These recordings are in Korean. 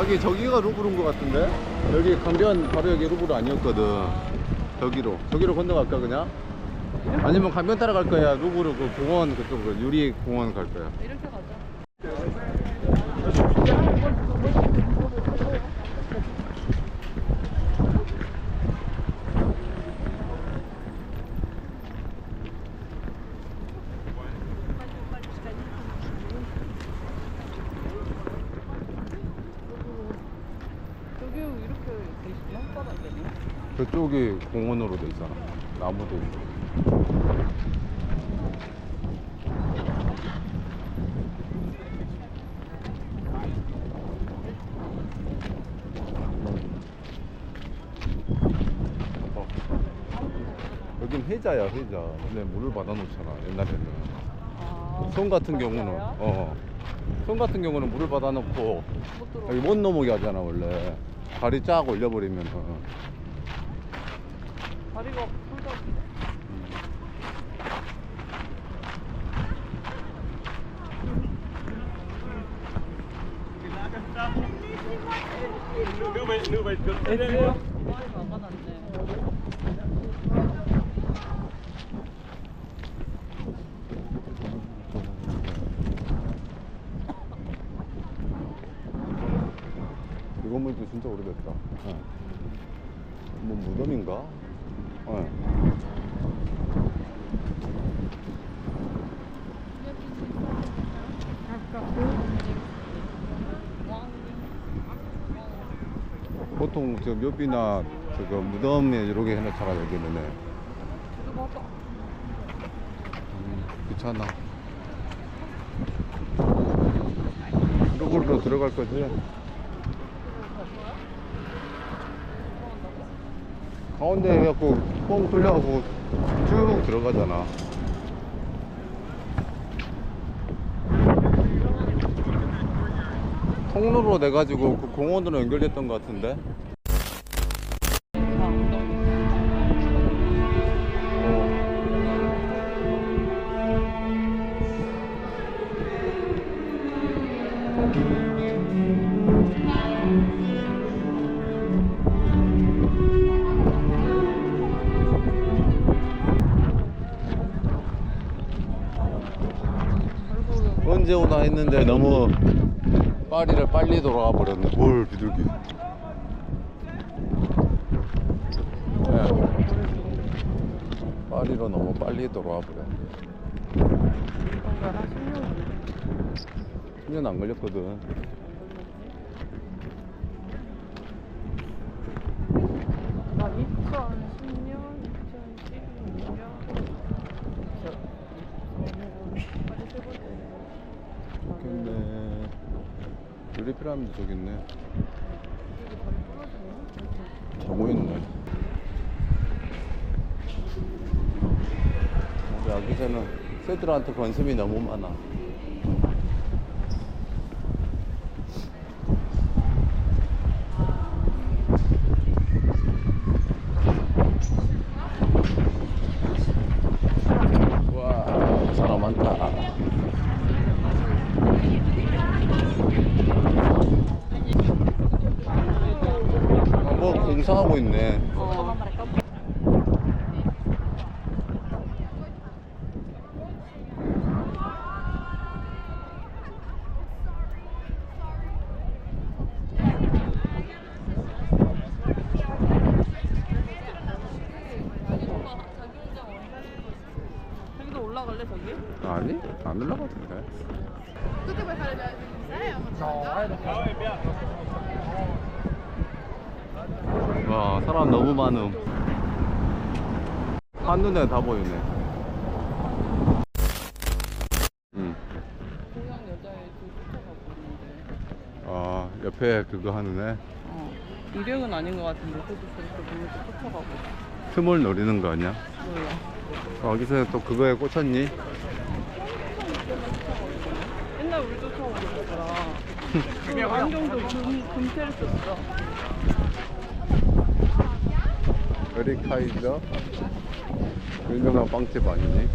자기 저기가 루브르인 것 같은데? 여기 강변 바로 여기 루브르 아니었거든. 저기로. 저기로 건너갈까 그냥? 아니면 강변 따라갈 거야. 루브르 그 공원 그쪽으로 유리 공원 갈 거야. 이렇게 가자. 여기 이렇게 돼 있으면 바닥이네. 저쪽이 공원으로 돼 있잖아. 나무도 있고. 어. 여긴 회자야 회자. 근데 물을 받아놓잖아 옛날에는. 아, 손 같은 경우는 맞아요? 어. 손 같은 경우는 물을 받아놓고 못. 여기 못 넘어게 하잖아 원래. 다리 쫙 올려버리면. 다리가 막아놨네. 이 건물도 진짜 오래됐다. 어. 뭐 무덤인가? 어. 보통 저 묘비나 저거 무덤에 이렇게 해놓잖아 여기는. 네. 음, 귀찮아. 이쪽으로 들어갈 거지? 가운데 해갖고 뻥 뚫려갖고 쭉 들어가잖아. 통로로 내가지고 그 공원으로 연결됐던 것 같은데? 아, 엉 언제 오나 했는데 너무 파리를 빨리 돌아가 버렸네. 뭘 비둘기. 네. 파리로 너무 빨리 돌아와 버렸네. 뭔가 한 10년 10년 안 걸렸거든. 나 2010년, 2012년. 저기 있네. 피라미드 저기 있네. 자고 있네. 우리 아기 새는 새들한테 관심이 너무 많아. 와, 사람 많다. 주차하고 있네. 어. 저기도 올라갈래 저기? 아니, 안 올라가던데. 와, 사람 너무 많음. 한눈에 다 보이네. 응. 고향 여자애 그 쫓아가고 있는데. 아, 옆에 그거 하는 애. 어. 일행은 아닌 것 같은데 저도 저렇게 보면서 쫓아가고. 틈을 노리는 거 아니야? 몰라. 어디서 또 그거에 꽂혔니? 옛날 우리 쫓아오고 있었더라. 그 안경도 금, 금태를 썼어. 에리카이저 유명한 빵집 아니니?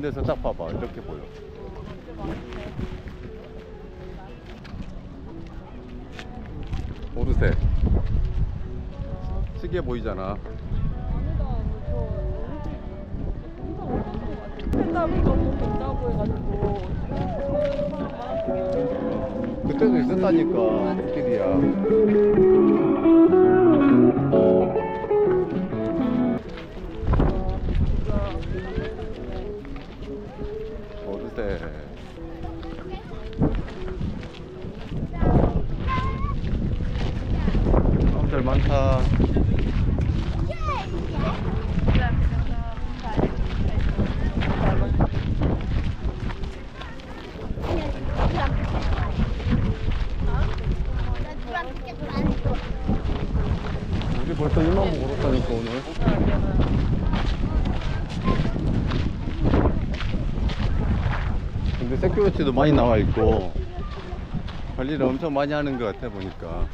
가운데서 딱 봐봐. 이렇게 보여. 오르세. 시계 보이잖아. 팬담이 너무 된다고 해가지고. 그때도 있었다니까 길이야 사람들 많다. 우리 벌써 1만 보 걸었다니까 오늘. 근데 세큐리티도 많이 나와 있고 관리를 엄청 많이 하는 것 같아 보니까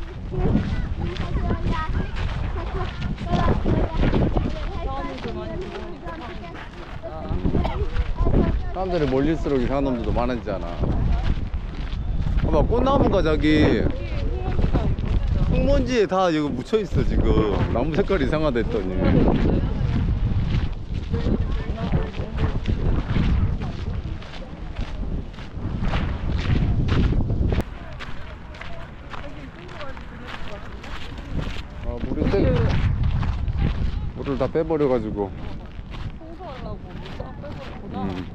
사람들이 몰릴수록 이상한 놈들도 많아지잖아. 봐봐 꽃나무가 저기 흙먼지에 다 이거 묻혀있어 지금. 나무 색깔 이상하다 했더니 아 물이 세 물을 다 빼버려가지고 청소하려고 물다 빼버렸구나. 음.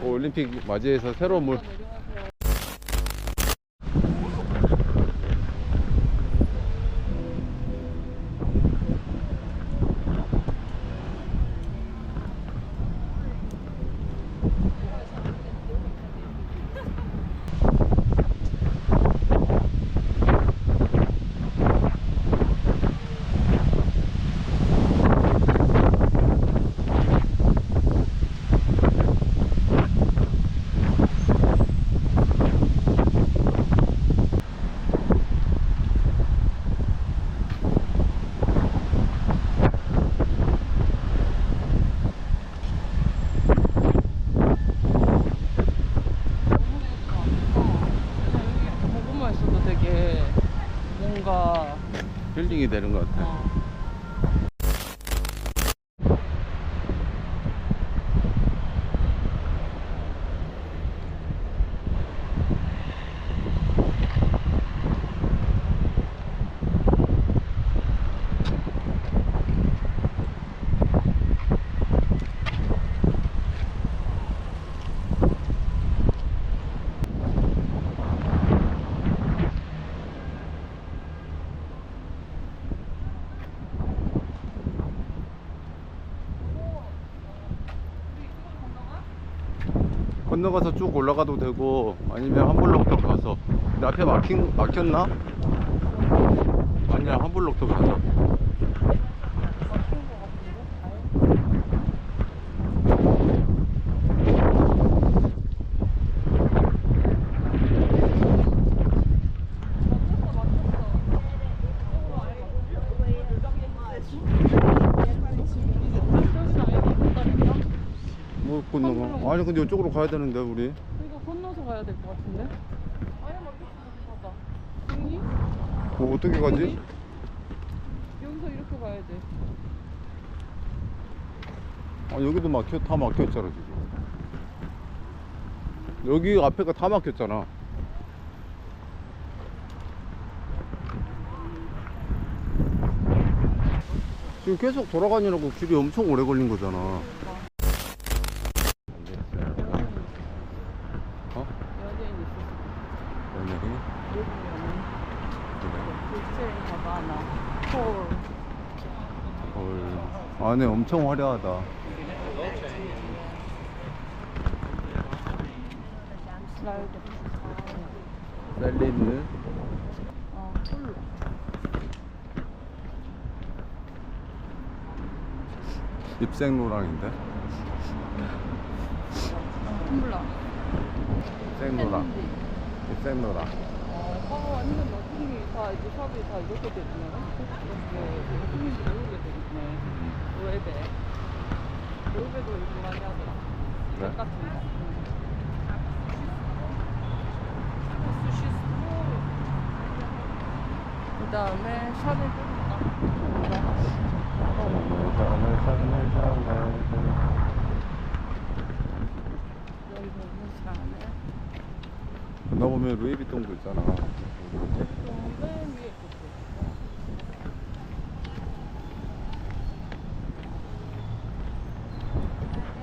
그 올림픽 맞이해서 새로운 물 보고만 있어도 되게 뭔가 힐링이 되는 것 같아. 어, 건너가서 쭉 올라가도 되고 아니면 한 블록 더 가서 근데 앞에 막힌, 막혔나? 아니야 한 블록 더 가 자 건너가. 아니 근데 이쪽으로 가야 되는데 우리. 이거 건너서 가야 될 것 같은데? 아니 맞다. 여기? 뭐 어떻게 가지? 여기서 이렇게 가야 돼. 아 여기도 막혀 다 막혀 있잖아 지금. 여기 앞에가 다 막혔잖아. 지금 계속 돌아가느라고 길이 엄청 오래 걸린 거잖아. 어? 연예인 있었어. 폴. 헐. 안에 엄청 화려하다. 셀린느? 어. 입생로랑인데? 입생로랑. 입생로랑. 어, 완전 나중에 다 이제 샵이 다 이렇게 됐네. 이렇게 나중인지 모르게 됐네. 웹에. 웹에도 요즘 많이 하더라. 그래? 웹 같은 거. 응. 수시스코. 그 다음에 샤넬 뚫었다. 여기 보면 샤넬. 건너 보면 루이비통도 있잖아.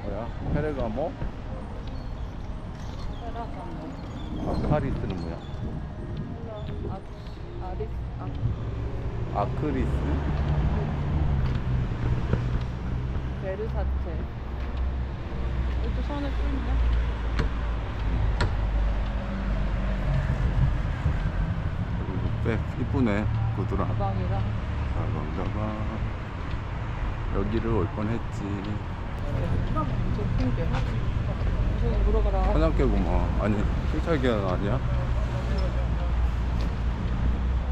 뭐야? 페레가모? 아카리스는 뭐야? 아크리스? 베르사체. 이것도 뚫네. 그리고 백 이쁘네. 구두랑. 가방이랑. 가방 가방. 여기를 올 뻔했지. 물어가라. 한양계구만. 아니, 실찰기한 아니야?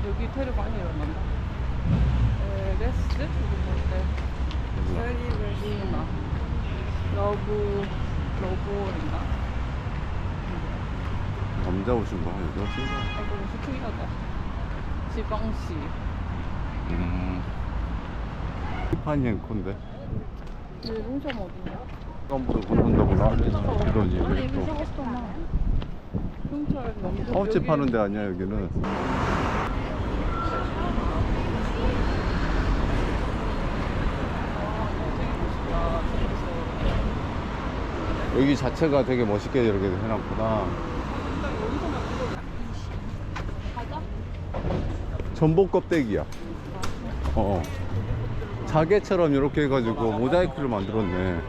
여기 테러 많이 일어난다. 에레스? 이거 뭔데? 세리베리나. 러브, 러브인가? 남자 오신 거 여자 오신 거? 아이고, 스키하다. 지방시. 음. 티파니앤콘데? 이 롱샵 어디냐? 처음부터. 이러지. 아니, 이거 또. 남자. 허브집 여기- 파는 데 아니야, 여기는. 여기 자체가 되게 멋있게 이렇게 해놨구나. 전복 껍데기야. 어. 자개처럼 이렇게 해가지고 모자이크를 만들었네.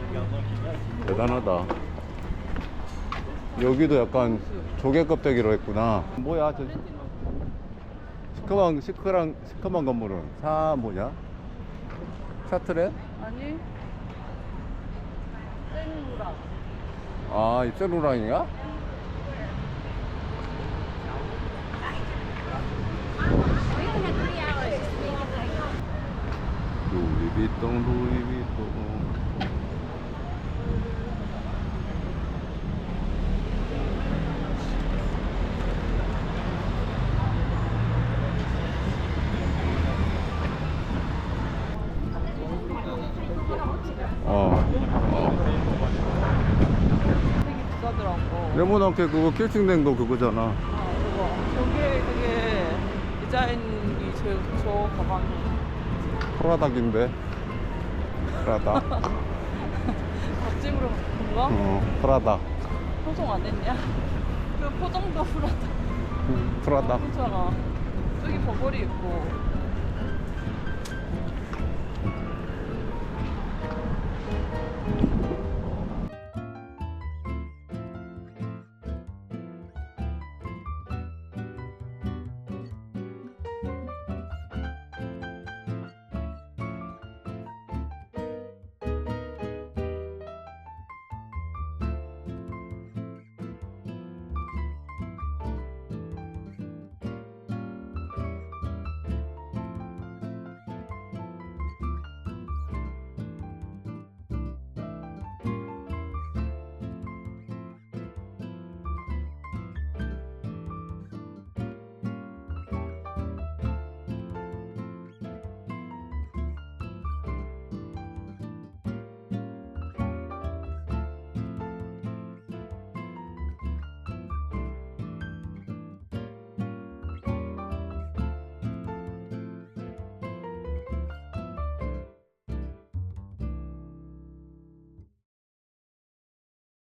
대단하다. 여기도 약간 조개 껍데기로 했구나. 뭐야, 저 시커먼 시커랑 시커먼 건물은 사 뭐냐? 샤트레? 아니 생우라 아, 입세루랑이야? 루이비통 루이비통 어, 어. 레몬한테 그거 킬팅된 거 그거잖아. 아 그거 저게 되게 디자인이 제일 저 가방이 프라닭인데. 프라닭. 갓집으로 뭔가? 어, 프라닭. 소송 안 했냐? 그 포장도 풀었다 프라닭. 괜찮아 저기 버버리 있고